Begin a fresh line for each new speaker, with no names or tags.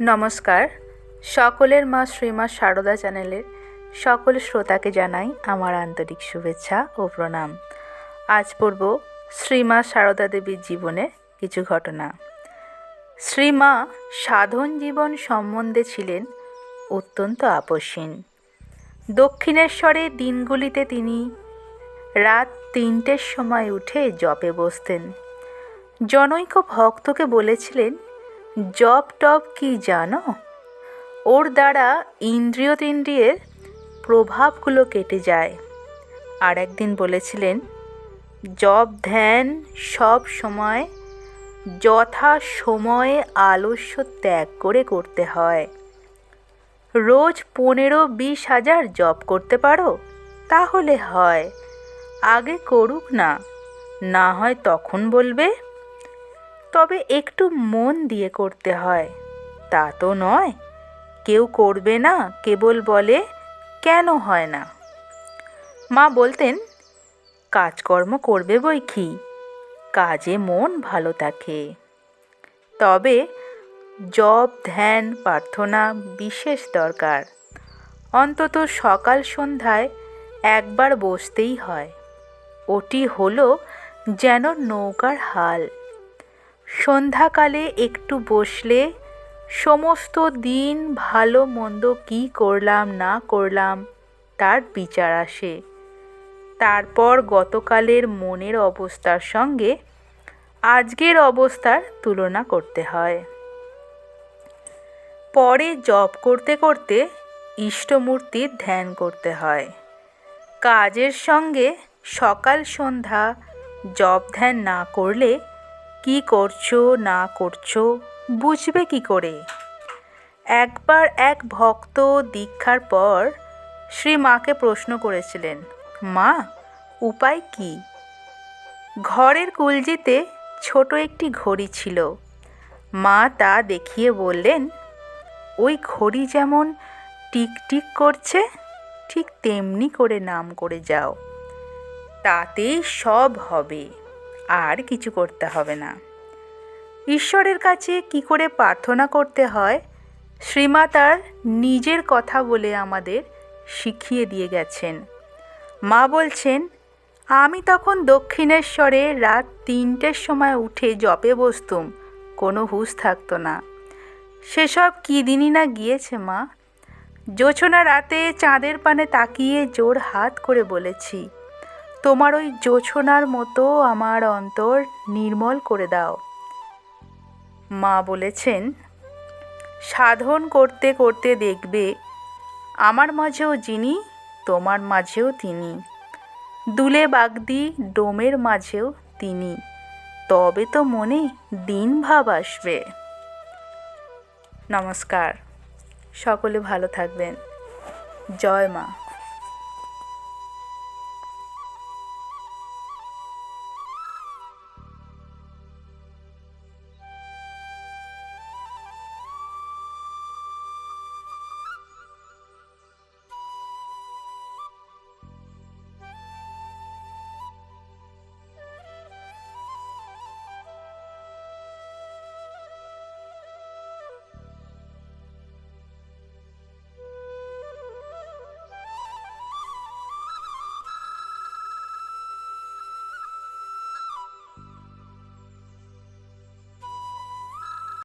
নমস্কার। সকলের মা শ্রীমা সারদা চ্যানেলের সকল শ্রোতাকে জানাই আমার আন্তরিক শুভেচ্ছা ও প্রণাম। আজ পড়ব শ্রীমা সারদা দেবীর জীবনে কিছু ঘটনা। শ্রীমা সাধন জীবন সম্বন্ধে ছিলেন অত্যন্ত আপসীন। দক্ষিণেশ্বরের দিনগুলিতে তিনি রাত তিনটের সময় উঠে জপে বসতেন। জনৈক ভক্তকে বলেছিলেন জপ টপ কি জানো? ওর দ্বারা ইন্দ্রিয় তিন্দ্রিয়ের প্রভাবগুলো কেটে যায়। আর একদিন বলেছিলেন, জপ ধ্যান সব সময় যথা সময়ে আলস্য ত্যাগ করে করতে হয়। রোজ পনেরো বিশ হাজার জপ করতে পারো, তাহলে হয়। আগে করুক না না হয় তখন বলবে তবে একটু মন দিয়ে করতে হয়। তা তো নয়। কেউ করবে না, কেবল বলে, কেন হয় না? মা বলতেন, কাজকর্ম করবে বই কি? কাজে মন ভালো থাকে। তবে জপ, ধ্যান, প্রার্থনা বিশেষ দরকার। অন্তত সকাল সন্ধ্যায় একবার বসতেই হয়। ওটি হলো যেন নৌকার হাল। সন্ধ্যাকালে একটু বসলে সমস্ত দিন ভালো মন্দ কী করলাম না করলাম তার বিচার আসে। তারপর গতকালের মনের অবস্থার সঙ্গে আজকের অবস্থার তুলনা করতে হয়। পরে জপ করতে করতে ইষ্টমূর্তির ধ্যান করতে হয়। কাজের সঙ্গে সকাল সন্ধ্যা জপ ধ্যান না করলে কি করছ, না করছ, বুঝবে কি করে? একবার এক ভক্ত দীক্ষার পর শ্রী মাকে প্রশ্ন করেছিলেন, মা, উপায় কি? ঘরের কুলজিতে ছোট একটি ঘড়ি ছিল। মা তা দেখিয়ে বললেন, ওই ঘড়ি যেমন টিকটিক করছে, ঠিক তেমনি করে নাম করে যাও। তাতেই সব হবে। আর কিছু করতে হবে না। ঈশ্বরের কাছে কি করে প্রার্থনা করতে হয়, শ্রীমা তার নিজের কথা বলে আমাদের শিখিয়ে দিয়ে গেছেন। মা বলছেন, আমি তখন দক্ষিণেশ্বরে রাত তিনটের সময় উঠে জপে বসতুম, কোনো হুঁশ থাকতো না। সেসব কী দিনই না গিয়েছে মা? জোছনা রাতে চাঁদের পানে তাকিয়ে জোর হাত করে বলেছি তোমার ওই জোছনার মতো আমার অন্তর নির্মল করে দাও। মা বলেছেন, সাধন করতে করতে দেখবে আমার মাঝেও যিনি, তোমার মাঝেও তিনি। দুলে বাগদি ডোমের মাঝেও তিনি। তবে তো মনে দিন ভাব আসবে। নমস্কার। সকলে ভালো থাকবেন। জয় মা।